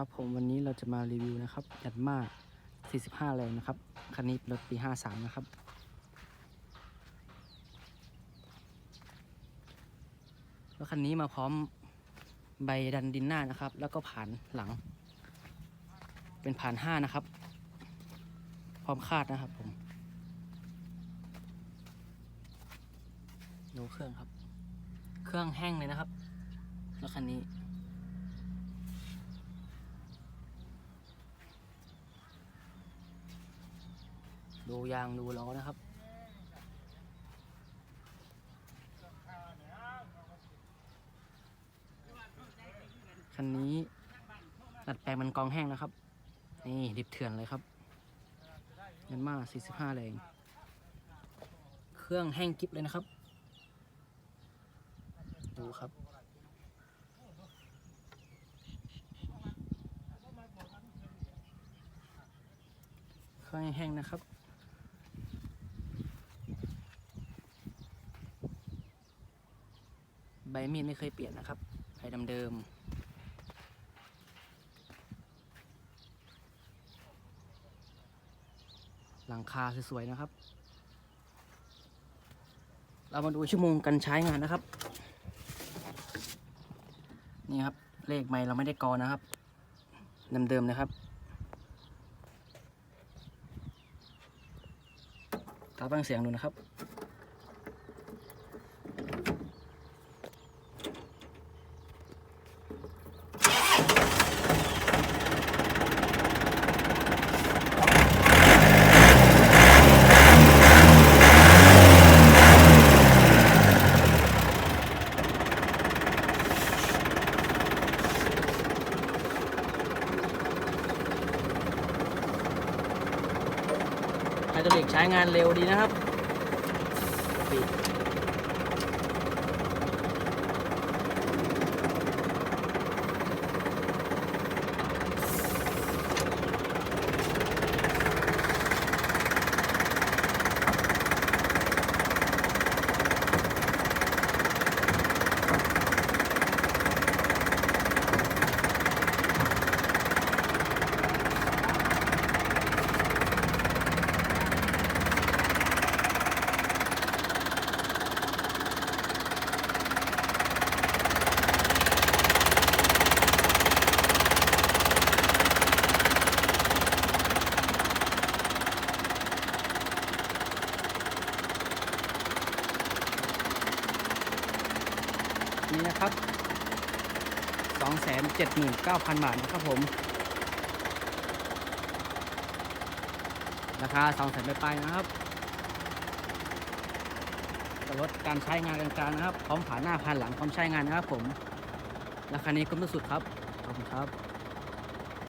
ครับผมวันนี้เราจะมารีวิวนะครับยัดมา45 แรงนะครับคันนี้เป็นรถปี 53 นะครับ แล้วคันนี้มาพร้อมใบดันดินหน้านะครับ แล้วก็ผ่านหลัง เป็นผ่าน 5 นะครับ พร้อมคาดนะครับผมดูเครื่องครับ เครื่องแห้งเลยนะครับ แล้วคันนี้ ดูยางดูล้อนะครับ คันนี้ดัดแปลงมันกองแห้งนะครับ นี่ดิบเถื่อนเลยครับยันมา45แรงเครื่องแห้งกิบเลยนะครับ ดูครับเครื่องแห้งนะครับ บมีดไม่เคยเปลี่ยนนะครับใบเดิมๆหลังคาสวยๆนะครับ เรามาดูชั่วโมงการใช้งานนะครับ นี่ครับ เลขไม่เราไม่ได้กอนะครับ เดิมๆนะครับ ตาฟังเสียงดูนะครับ ไฮดรอลิกใช้งานเร็วดีนะครับปิด นี่นะครับ 279,000 บาทนะครับผม ราคา200,000ไปๆนะครับกับรถการใช้งานกลางๆนะครับ พร้อมผ่านหน้าผ่านหลังพร้อมใช้งานนะครับผม ราคานี้ก็ไม่สุดครับ ขอบคุณครับ